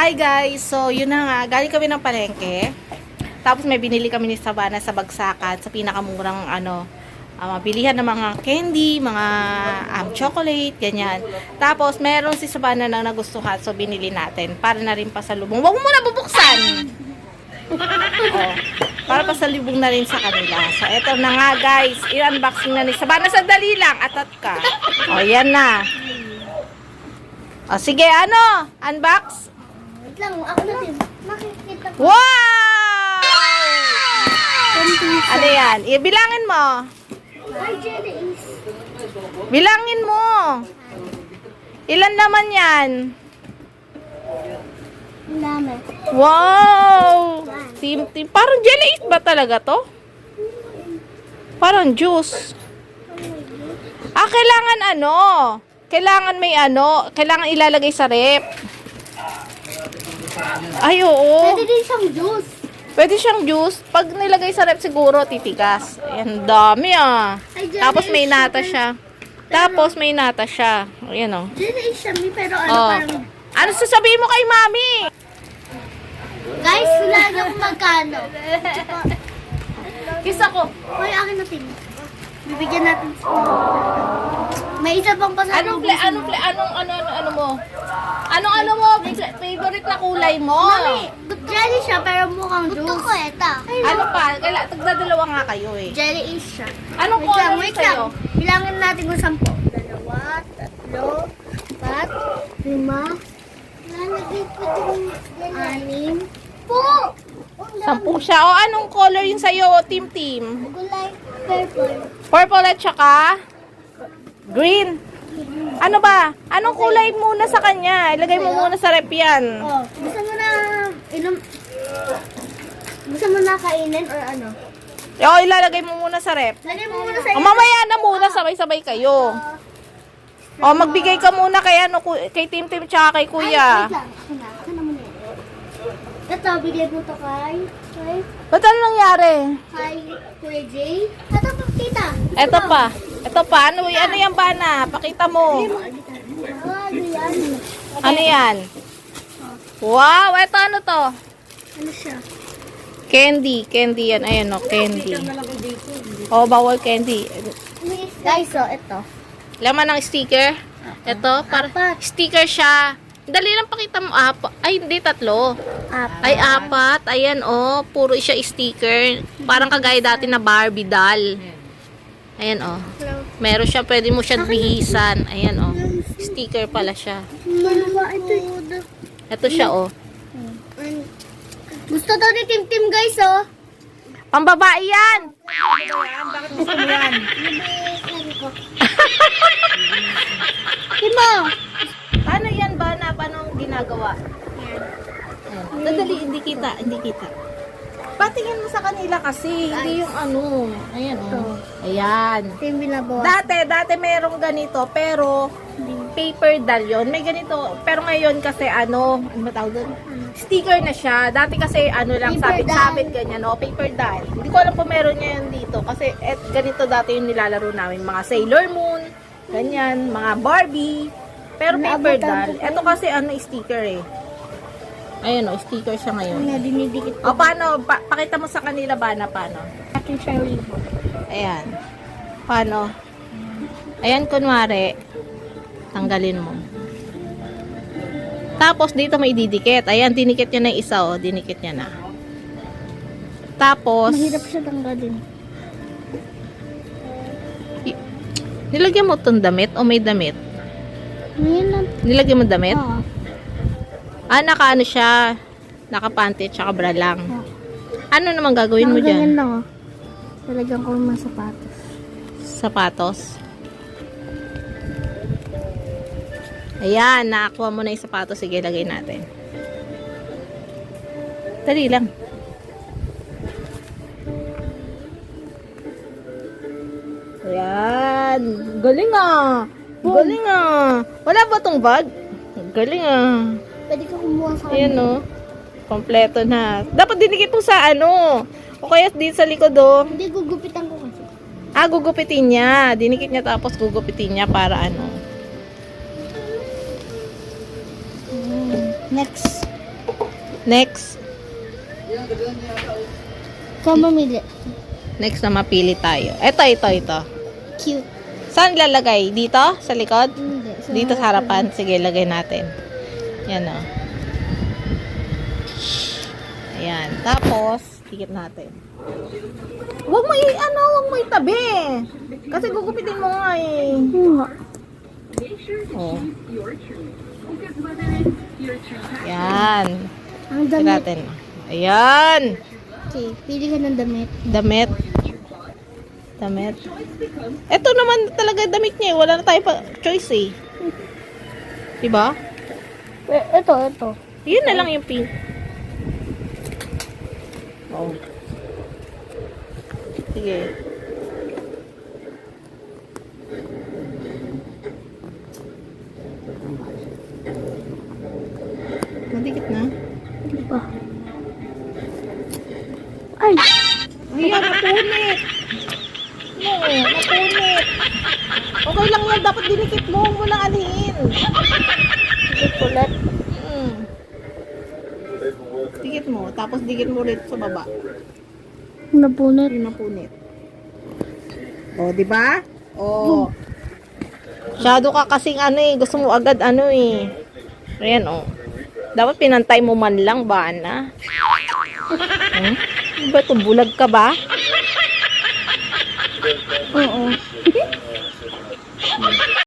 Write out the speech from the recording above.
Hi guys! So, yun na nga. Galing kami ng palengke. Tapos may binili kami ni Sabana sa Bagsakan sa pinakamurang ano, ah, mabilihan ng mga candy, mga um, chocolate, ganyan. Tapos meron si Sabana na nagustuhan so binili natin para na rin pa sa lubong. Huwag mo muna bubuksan! oh, para pa sa lubong na rin sa kanila. So, eto na nga guys. I-unboxing na ni Sabana. Sandali lang. Atat ka. O, yan na. O, sige, ano? Unbox? Lang, ako na din. Makikita ko. Wow! Ano yan? Ibilangin mo. Bilangin mo. Ilan naman yan? Dami. Wow! Team, team. Parang jelly is ba talaga to? Parang juice. Ah, kailangan ano? Kailangan may ano? Kailangan ilalagay sa rep. Ay, oo. Pwede din siyang juice. Pwede siyang juice. Pag nilagay sa rep siguro, titigas. Ayan, dami ah. Ay, Tapos may nata siya. Tapos may nata siya. Ayan oh. Jelly is siya, may pero ano Oh. parang... Ano sasabihin mo kay mami? Guys, wala na kung magkano. Kisa ko. Hoy, akin na tin. Bibigyan natin sa May isa pang pasado. Anong play, anong play, anong, ano, ano, ano mo? Anong, ano mo? Favorite na kulay mo? Mami, jelly siya pero mukhang juice. Gusto ko ito. Ano pa? Kaila, tagdadalawa nga kayo eh. Jelly is siya. Anong Wait lang, color wait sa'yo? lang. Bilangin natin kung sampo. Dalawa, tatlo, apat, lima, anim, po! Sampu siya. O, anong color yung sa'yo, team team? Gulay, purple. Purple at saka green. Ano ba? Anong kulay muna sa kanya? Ilagay mo muna sa rep yan. Oh, gusto mo na inom... Gusto mo na kainin or ano? O, ilalagay mo muna sa rep. Lagay mo muna sa O, mamaya na muna, sabay-sabay kayo. O, magbigay ka muna kay, ano, ku- kay Tim Tim tsaka kay Ay, Kuya. wait lang. Ako na. Ako na muna. Ito, bigay mo to kay... Kay... Ba't ano nangyari? Kay Kuya Jay. Ito pa, tita. Eto pa. Eto pa. Ano, ano yan ba na? Pakita mo. Ah, ano yan? Wow, eto ano to? Ano siya? Candy. Candy yan. Ayan o, candy. O, bawal candy. Guys, so, ito. Laman ng sticker. Eto, para Apat. sticker siya. Dali lang pakita mo. Apa. Ay, hindi, tatlo. Apat. Ay, apat. Ayan, oh. Puro siya sticker. Parang kagaya dati na Barbie doll. Ayan, oh. Meron siya, pwede mo siya bihisan. Ayan, oh. Sticker pala siya. Ito. eh. Ito siya, oh. Gusto daw ni Tim Tim, guys, oh. Pambabae yan! Bakit gusto mo yan? Timo! Paano yan ba na? Paano ginagawa? Ayan. Dadali, hindi kita, hindi kita. Patingin mo sa kanila kasi, hindi yung ano. Ayan, oh. Ayan. Tim binabawa. Dati, dati merong ganito, pero paper doll yun. May ganito, pero ngayon kasi ano, ano ba tawag doon? Sticker na siya. Dati kasi ano lang, Paper sabit-sabit ganyan, no? Paper doll. Hindi ko alam kung meron niya yun dito. Kasi et, ganito dati yung nilalaro namin. Mga Sailor Moon, ganyan, mga Barbie. Pero paper Naabutan doll. ko pa Ito kasi ano, sticker eh. Ayan o, sticker siya ngayon. Ano, dinidikit O paano, pa- pakita mo sa kanila ba na paano? natin siya ribo. Ayan. Paano? Ayan, kunwari, tanggalin mo. Tapos, dito may didikit. Ayan, dinikit niya na isa, oh. Dinikit niya na. Tapos, Mahirap siya tanggalin. nilagyan mo itong damit o may damit? Ngayon lang. Nilagyan mo damit? Oo. Ah, naka ano siya, naka-panty at saka bra lang. Ano naman gagawin mo Mga ganyan dyan? lang, oh. Talagyan ko yung mga sapatos. Sapatos. Ayan, nakakuha mo na yung sapatos. Sige, lagay natin. Dali lang. Ayan. Galing ah. Galing ah. Wala ba tong bag? Galing ah. Pwede ka kumuha sa Ayan oh. Kompleto na. Dapat dinikit mo sa ano. O kaya din sa likod oh. Hindi, gugupitan ko kasi. Ah, gugupitin niya. Dinikit niya tapos gugupitin niya para ano. Next. Next. Ikaw mamili. Next na mapili tayo. Ito, ito, ito. Cute. Saan lalagay? Dito? Sa likod? Hindi. Dito sa harapan. Sige, lagay natin. Yan o. Ayan. Tapos, tikit natin. Huwag mo ano, huwag mo itabi. Kasi gugupitin mo nga eh. Oh. Yan. Ang Tikit damit. natin. Ayan. Okay, pili ka ng damit. Damit. Damit. Ito naman talaga damit niya. eh. Wala na tayo pa choice eh. Diba? Eh, ito, ito. Yun na lang yung pink. Oh. Sige. Madikit na. Ano ba? Ay! Ayan, napunit. No, napunit. Okay lang yan. Dapat dinikit mo. Huwag mo lang alihin. Dikit ulit. Mm. Dikit mo. Tapos dikit mo ulit sa baba. Napunit. Napunit. O, di ba? O. Masyado ka kasing ano eh. Gusto mo agad ano eh. Ayan o. Dapat pinantay mo man lang ba na? Hmm? Ba? Bulag ka ba? Oo.